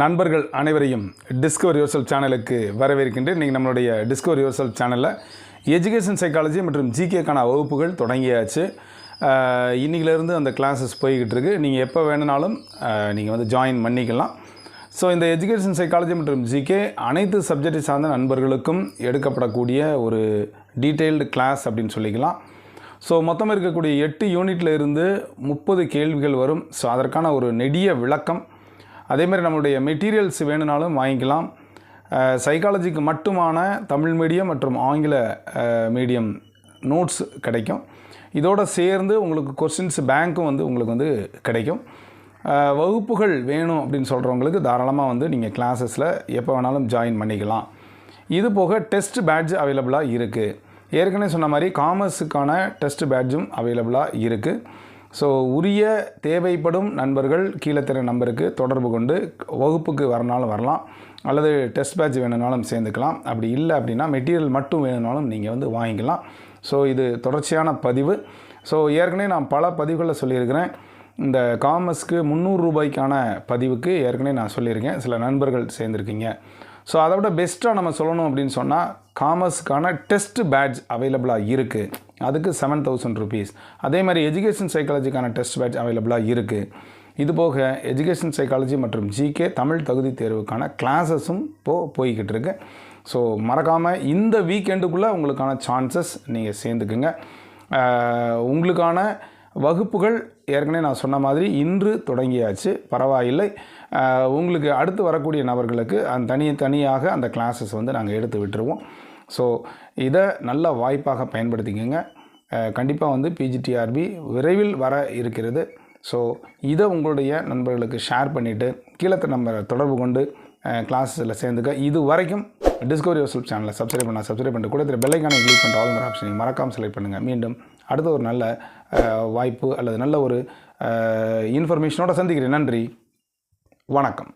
நண்பர்கள் அனைவரையும் டிஸ்கவர் யுவர்செல் சேனலுக்கு வரவேற்கின்றேன். நீங்கள் நம்மளுடைய டிஸ்கவர் யுவர்செல் சேனலில் எஜுகேஷன் சைக்காலஜி மற்றும் ஜிகேக்கான வகுப்புகள் தொடங்கியாச்சு. இன்றைக்கிலேருந்து அந்த கிளாஸஸ் போய்கிட்டு இருக்கு நீங்கள் எப்போ வேணுனாலும் நீங்கள் வந்து ஜாயின் பண்ணிக்கலாம். ஸோ இந்த எஜுகேஷன் சைக்காலஜி மற்றும் ஜிகே அனைத்து சப்ஜெக்டை சார்ந்த நண்பர்களுக்கும் எடுக்கப்படக்கூடிய ஒரு டீட்டெயில்டு கிளாஸ் அப்படின்னு சொல்லிக்கலாம். ஸோ மொத்தம் இருக்கக்கூடிய எட்டு யூனிட்டில் இருந்து முப்பது கேள்விகள் வரும். ஸோ அதற்கான ஒரு நெடிய விளக்கம் அதே மாதிரி நம்மளுடைய மெட்டீரியல்ஸ் வேணும்னாலும் வாங்கிக்கலாம். சைக்காலஜிக்கு மட்டுமான தமிழ் மீடியம் மற்றும் ஆங்கில மீடியம் நோட்ஸ் கிடைக்கும். இதோடு சேர்ந்து உங்களுக்கு கொஸ்டின்ஸ் பேங்க்கும் வந்து உங்களுக்கு வந்து கிடைக்கும். வகுப்புகள் வேணும் அப்படின்னு சொல்கிறவங்களுக்கு தாராளமாக வந்து நீங்கள் கிளாஸஸில் எப்போ வேணாலும் ஜாயின் பண்ணிக்கலாம். இது போக டெஸ்ட் பேட்ஜ் அவைலபிளாக இருக்குது ஏற்கனவே சொன்ன மாதிரி காமர்ஸுக்கான டெஸ்ட் பேட்ஜும் அவைலபிளாக இருக்குது ஸோ உரிய தேவைப்படும் நண்பர்கள் கீழே தர நம்பருக்கு தொடர்பு கொண்டு வகுப்புக்கு வரனாலும் வரலாம். அல்லது டெஸ்ட் பேட்ச் வேணும்னாலும் சேர்ந்துக்கலாம். அப்படி இல்லை அப்படின்னா மெட்டீரியல் மட்டும் வேணும்னாலும் நீங்கள் வந்து வாங்கிக்கலாம். ஸோ இது தொடர்ச்சியான பதிவு. ஸோ ஏற்கனவே நான் பல பதிவுகளில் சொல்லியிருக்கிறேன். இந்த காமர்ஸ்க்கு முந்நூறு ரூபாய்க்கான பதிவுக்கு ஏற்கனவே நான் சொல்லியிருக்கேன். சில நண்பர்கள் சேர்ந்துருக்கீங்க. ஸோ அதை விட பெஸ்ட்டாக நம்ம சொல்லணும் அப்படின்னு சொன்னால் காமர்ஸுக்கான டெஸ்ட் பேட்ச் அவைலபிளாக இருக்குது அதுக்கு செவன் தௌசண்ட் ருபீஸ் அதே மாதிரி எஜுகேஷன் சைக்காலஜிக்கான டெஸ்ட் பேட்ச் அவைலபிளாக இருக்குது இது போக எஜுகேஷன் சைக்காலஜி மற்றும் ஜிகே தமிழ் தகுதி தேர்வுக்கான கிளாஸஸும் இப்போது போய்கிட்டு இருக்கு. ஸோ மறக்காமல் இந்த வீக்கெண்டுக்குள்ளே உங்களுக்கான சான்சஸ் நீங்கள் சேர்ந்துக்குங்க. உங்களுக்கான வகுப்புகள் ஏற்கனவே நான் சொன்ன மாதிரி இன்று தொடங்கியாச்சு. பரவாயில்லை. உங்களுக்கு அடுத்து வரக்கூடிய நபர்களுக்கு அந்த தனி தனியாக அந்த கிளாஸஸ் வந்து நாங்கள் எடுத்து விட்டுருவோம். ஸோ இதை நல்ல வாய்ப்பாக பயன்படுத்திக்கோங்க. கண்டிப்பாக வந்து பிஜிடிஆர்பி விரைவில் வர இருக்கிறது. ஸோ இதை உங்களுடைய நண்பர்களுக்கு ஷேர் பண்ணிவிட்டு கீழே நம்ம தொடர்பு கொண்டு கிளாஸஸில் சேர்ந்துக்க. இது வரைக்கும் டிஸ்கவரி யூசல் சேனலை சப்ஸ்கிரைப் பண்ண சப்ஸ்கிரைப் பண்ணிட்டு கூட தெரிய பெல்லைக்கான கிளிக் பண்ணுற ஆல் ஆப்ஷன் மறக்காமல் செலக்ட் பண்ணுங்கள் மீண்டும் அடுத்த ஒரு நல்ல வாய்ப்பு அல்லது நல்ல ஒரு இன்ஃபர்மேஷனோட சந்திக்கிறேன். நன்றி. வணக்கம்.